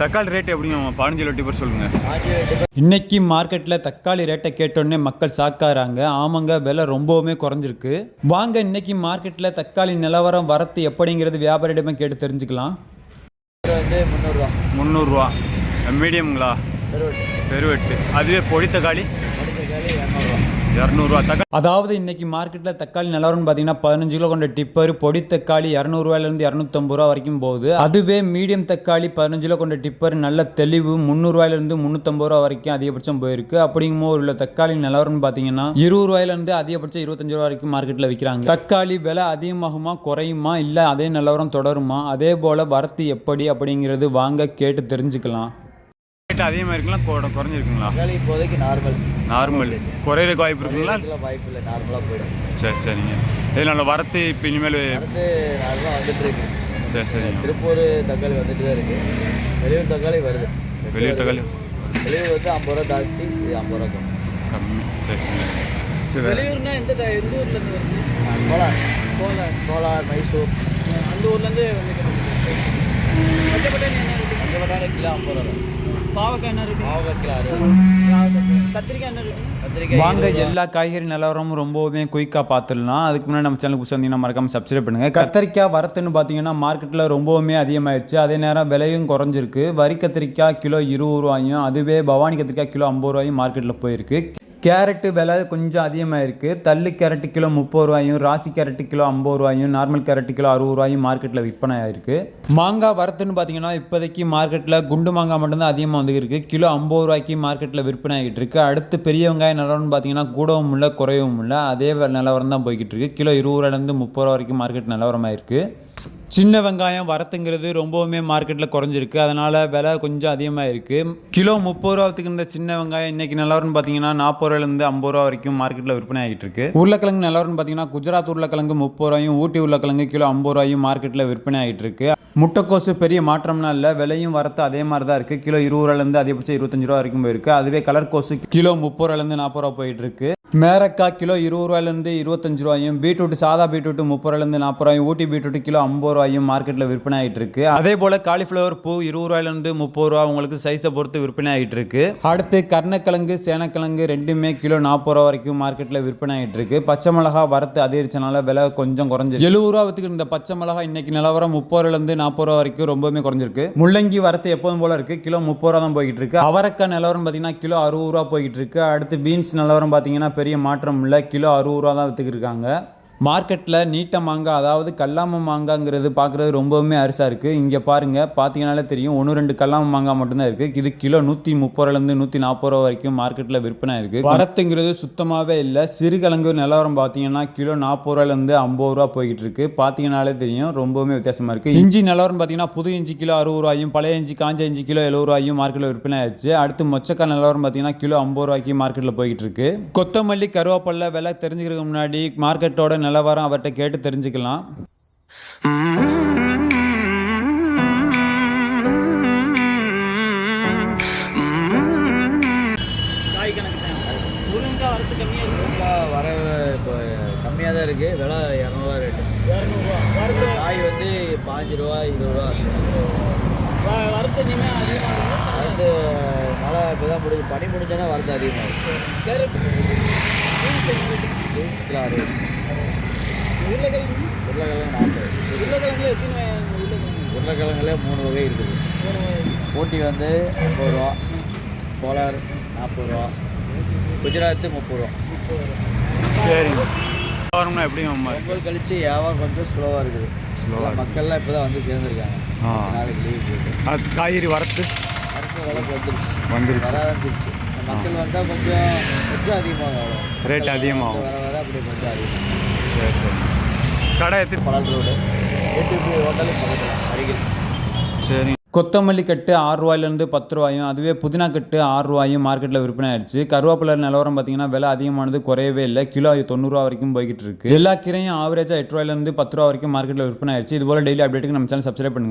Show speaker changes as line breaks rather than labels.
தக்காளி ரேட் எப்படிங்க பதினஞ்சு கிலோ டிப்பர் சொல்லுங்க.
பாஞ்சு ரேட்டு
இன்னைக்கு மார்க்கெட்டில் தக்காளி ரேட்டை கேட்டோடனே மக்கள் சாக்காராங்க ஆமாங்க விலை ரொம்பவுமே குறைஞ்சிருக்கு. வாங்க இன்னைக்கு மார்க்கெட்டில் தக்காளி நிலவரம் வரத்து எப்படிங்கிறது வியாபாரியிடமே கேட்டு தெரிஞ்சுக்கலாம்.
வந்து முந்நூறுரூவா
முந்நூறுரூவா மீடியம்ங்களா?
பெருவட்டு.
பெருவெட்டு. அதுவே பொடி தக்காளி?
காலி இரநூறுவா.
இரநூறுவா தக்காளி
அதாவது இன்னைக்கு மார்க்கெட்டில் தக்காளி நிலவரம்னு பார்த்தீங்கன்னா பதினஞ்சு கிலோ கொண்ட டிப்பர் பொடி தக்காளி இரநூறுவாயிலேருந்து இரநூத்தம்பது ரூபா வரைக்கும் போகுது. அதுவே மீடியம் தக்காளி பதினஞ்சு கிலோ கொண்ட டிப்பர் நல்ல தெளிவு முந்நூறுவாயிலேருந்து முந்நூற்றம்பது ரூபா வரைக்கும் அதிகபட்சம் போயிருக்கு. அப்படிங்கும்போது உள்ள தக்காளி நிலவரம்னு பார்த்தீங்கன்னா இருபது ரூபாயிலேருந்து அதிகபட்சம் இருபத்தஞ்சு ரூபா வரைக்கும் மார்க்கெட்டில் விற்கிறாங்க தக்காளி விலை அதிகமாகுமா குறையுமா? இல்லை அதே நிலவரம் தொடருமா? அதே போல் வரத்து எப்படி அப்படிங்கிறது வாங்க கேட்டு தெரிஞ்சுக்கலாம்.
ரேட் அதிகமாக இருக்குங்களா? கூட குறைஞ்சிருக்குங்களா?
தக்காளி இப்போதைக்கு நார்மல்
நார்மல் குறையிறதுக்கு வாய்ப்பு இருக்குங்களா?
வாய்ப்பு இல்லை. நார்மலாக போயிடும்.
சரி சரிங்க. இதனால வரத்து இப்போ இனிமேல்
அடுத்து நார்மலாக வந்துட்டு இருக்கு.
சரி சரிங்க.
திருப்பூர் தக்காளி வந்துட்டு தான் இருக்கு. வெளியூர் தக்காளி வருது.
வெளியூர் தக்காளி?
வெளியூர் வந்து ஐம்பது ரூபா ஜாஸ்தி இது ஐம்பது ரூபா கம்மி.
சரி சரி
வெளியூர்னா எந்த எந்த ஊர்லேருந்து வருது?
கோலார். கோலார் கோலார் மைசூர்.
அந்த ஊர்லேருந்து வந்து பச்சை பட்டாணி என்ன இருக்கு
அஞ்சு பட்டாணி கிலோ ஐம்பது ரூபா.
பாவக்காய் என்ன கத்திரிக்காய் என்ன
வாங்க. எல்லா காய்கறி நிலவரமும் ரொம்பவுமே குயிக்காக பார்த்துடலாம். அதுக்கு முன்னாடி நம்ம சேனலுக்கு வந்தீங்கன்னா மறக்காம சப்ஸ்கிரைப் பண்ணுங்க. கத்திரிக்காய் வரத்துன்னு பார்த்தீங்கன்னா மார்க்கெட்டில் ரொம்பவுமே அதிகமாயிருச்சு அதே நேரம் விலையும் குறைஞ்சிருக்கு. வரி கத்திரிக்காய் கிலோ இருபது ரூபாயும் அதுவே பவானி கத்திரிக்காய் கிலோ ஐம்பது ரூபாயும் மார்க்கெட்டில் போயிருக்கு. கேரட்டு விலை கொஞ்சம் அதிகமாக இருக்குது தள்ளு கேரட்டு கிலோ முப்பது ரூபாயும் ராசி கேரட்டு கிலோ ஐம்பது ரூபாயும் நார்மல் கேரட்டு கிலோ அறுபது ரூபாயும் மார்க்கெட்டில் விற்பனை ஆயிருக்கு. மாங்காய் வரத்துன்னு பார்த்தீங்கன்னா இப்போதைக்கு மார்க்கெட்டில் குண்டு மாங்காய் மட்டும்தான் அதிகமாக வந்து கிலோ ஐம்பது ரூபாய்க்கு மார்க்கெட்டில் விற்பனை ஆகிட்டு இருக்கு அடுத்து பெரிய வெங்காய நிலவரம்னு பார்த்தீங்கன்னா கூடவும் இல்லை குறையவும் இல்லை. அதே நிலவரம் தான் போய்கிட்டு இருக்கு கிலோ இருபது ரூபாயிலேருந்து முப்பது ரூபா வரைக்கும் மார்க்கெட் நிலவரமாக இருக்குது சின்ன வெங்காயம் வரத்துங்கிறது ரொம்பவுமே மார்க்கெட்டில் குறைஞ்சிருக்கு. அதனால் விலை கொஞ்சம் அதிகமாக இருக்குது கிலோ முப்பது ரூபாத்துக்கு இருந்த சின்ன வெங்காயம் இன்னைக்கு நிலவரம்னு பார்த்தீங்கன்னா நாற்பது ரூபாயிலேருந்து ஐம்பது ரூபா வரைக்கும் மார்க்கெட்டில் விற்பனை ஆகிட்டு இருக்கு. உருளைக்கிழங்கு நிலவரம்னு பார்த்தீங்கன்னா குஜராத் உருளைக்கிழங்கு முப்பது ரூபாயும் ஊட்டி உருளைக்கிழங்கு கிலோ ஐம்பது ரூபாயும் மார்க்கெட்டில் விற்பனை ஆகிட்டு இருக்கு. முட்டைக்கோசு பெரிய மாற்றம்னா இல்லை. விலையும் வரத்து அதே மாதிரி தான் இருக்குது கிலோ இருபது ரூபாயிலேருந்து அதிகபட்சம் இருபத்தஞ்சு ரூபா வரைக்கும் போயிருக்கு. அதுவே கலர் கோசு கிலோ முப்பது ரூபாயிலேருந்து நாற்பது ரூபா போயிட்டு இருக்கு. மேரக்காய் கிலோ இருபது ரூபாயிலேருந்து இருபத்தஞ்சு ரூபாயும் பீட்ரூட் சாதா பீட்ரூட் முப்பது ரூபாயிலேருந்து நாற்பது ரூபாயும் ஊட்டி பீட்ரூட் கிலோ ஐம்பது ரூபாயும் மார்க்கெட்டில் விற்பனை ஆகிட்டு இருக்கு அதே போல் காலிஃப்ளவர் பூ இருபது ரூபாயிலேருந்து முப்பது ரூபா உங்களுக்கு சைஸை பொறுத்து விற்பனை ஆகிட்டு இருக்கு அடுத்து கருணக்கிழங்கு சேனக்கிழங்கு ரெண்டுமே கிலோ நாற்பது ரூபா வரைக்கும் மார்க்கெட்டில் விற்பனை ஆகிட்டு இருக்கு பச்சை மிளகா வரத்து அதிகரிச்சனால விலை கொஞ்சம் குறைஞ்சி எழுபது ரூபா வித்துக்கு இந்த பச்சை மிளகா இன்னைக்கு நிலவரம் முப்பது ரூபாயிலேருந்து நாற்பது ரூபா வரைக்கும் ரொம்பவுமே குறைஞ்சிருக்கு. முள்ளங்கி வரத்து எப்போதும் போல இருக்கு. கிலோ முப்பது ரூபா தான் போய்கிட்டு இருக்கு அவரக்காய் நிலவரம் பார்த்தீங்கன்னா கிலோ அறுபது ரூபா போய்கிட்டு இருக்கு அடுத்து பீன்ஸ் நிலவரம் பார்த்தீங்கன்னா பெரிய மாற்றம் இல்லை. கிலோ அறுபது ரூபா தான் வித்துக்கு இருக்காங்க. மார்க்கெட்டில் நீட்ட மாங்காய் அதாவது கல்லாம மாங்காங்கிறது பார்க்குறது ரொம்பவுமே அரிசாக இருக்குது இங்கே பாருங்கள் பார்த்தீங்கனாலே தெரியும். ஒன்று ரெண்டு கல்லாம மாங்காய் மட்டும்தான் இருக்குது இது கிலோ நூற்றி முப்பது ரூபாலேருந்து நூற்றி நாற்பது ரூபா வரைக்கும் மார்க்கெட்டில் விற்பனை இருக்குது வரத்துங்கிறது சுத்தமாகவே இல்லை. சிறுகிழங்கு நிலவரம் பார்த்தீங்கன்னா கிலோ நாற்பது ரூபாயிலேருந்து ஐம்பது ரூபா போய்கிட்டு இருக்கு. பார்த்தீங்கனாலே தெரியும் ரொம்பவுமே வித்தியாசமாக இருக்குது இஞ்சி நிலவரம் பார்த்தீங்கன்னா புது இஞ்சி கிலோ அறுபது ரூபாயும் பழைய இஞ்சி காஞ்ச இஞ்சி கிலோ எழுபது ரூபாயும் மார்க்கெட்டில் விற்பனை ஆயிடுச்சு. அடுத்து மொச்சக்காய் நிலவரம் பார்த்தீங்கன்னா கிலோ ஐம்பது ரூபாய்க்கு மார்க்கெட்டில் போய்கிட்டு இருக்கு. கொத்தமல்லி கருவேப்பிலை விலை தெரிஞ்சுக்கிறதுக்கு முன்னாடி மார்க்கெட்டோட நிலவரம் அவர்கிட்ட கேட்டு தெரிஞ்சுக்கலாம்
காய் கணக்கு கம்மியாக
வர இப்போ கம்மியாக தான் இருக்குது விலை இரநூறுவா ரேட்டு
இரநூறுவா
காய் வந்து பாஞ்சு ரூபா இருபது ரூபா
வ- வரத்து இனிமேல் அதிகமாக
மழை இப்போ தான் முடிஞ்சு பனி முடிஞ்சோன்னா அதிகமாக அதிகமாகும் அறுபது
உருளைக்கிழங்கு
உருளைக்கிழங்கு நாற்பது
உருளைக்கிழங்குல எத்தனை வகை உருளைக்கிழங்கு
உருளைக்கிழங்குல மூணு வகை இருக்குது. ஊட்டி வந்து ஐம்பது ரூபா கோலார் நாற்பது ரூபா குஜராத்து முப்பது ரூபா.
சரிங்க. வியாபாரம்னா எப்படிங்க அம்மா?
பொங்கல் கழிச்சு வியாபாரம் கொஞ்சம் ஸ்லோவாக இருக்குது. எல்லாம் மக்கள்லாம் இப்போ தான் வந்து சேர்ந்துருக்காங்க. நாளைக்கு லீவ் போட்டு.
காய்கறி வரத்து?
அடுத்த விலை வந்துருச்சு.
வந்துருச்சு.
இந்த மக்கள் வந்தால் கொஞ்சம் கொஞ்சம் அதிகமாக வரும்
ரேட் அதிகமாகும்.
வர கொஞ்சம் அதிகமாகும்
சரி சரி. கடை எத்தனை
பழல் ரோடு. ஏடிபி ஹோட்டலு பக்கத்தில் அருகில்.
சரி.
கொத்தமல்லி கட்டு ஆறு ரூபாயிலேருந்து பத்து ரூபாயும் அதுவே புதினா கட்டு ஆறு ரூபாயும் மார்க்கெட்டில் விற்பனை ஆயிடுச்சு. கருவேப்பிலை நிலவரம் பார்த்தீங்கன்னா விலை அதிகமானது குறையவே இல்லை. கிலோ தொண்ணூறுரூவா வரைக்கும் போய்கிட்டு இருக்கு. எல்லா கீரையும் ஆவரேஜாக எட்டு ரூபாயிலேருந்து பத்து ரூபா வரைக்கும் மார்க்கெட்டில் விற்பனை ஆயிடுச்சு. இது போல் டெய்லி அப்டேட்டுக்கு நம்ம சேனல் சப்ஸ்கிரைப் பண்ணுங்க.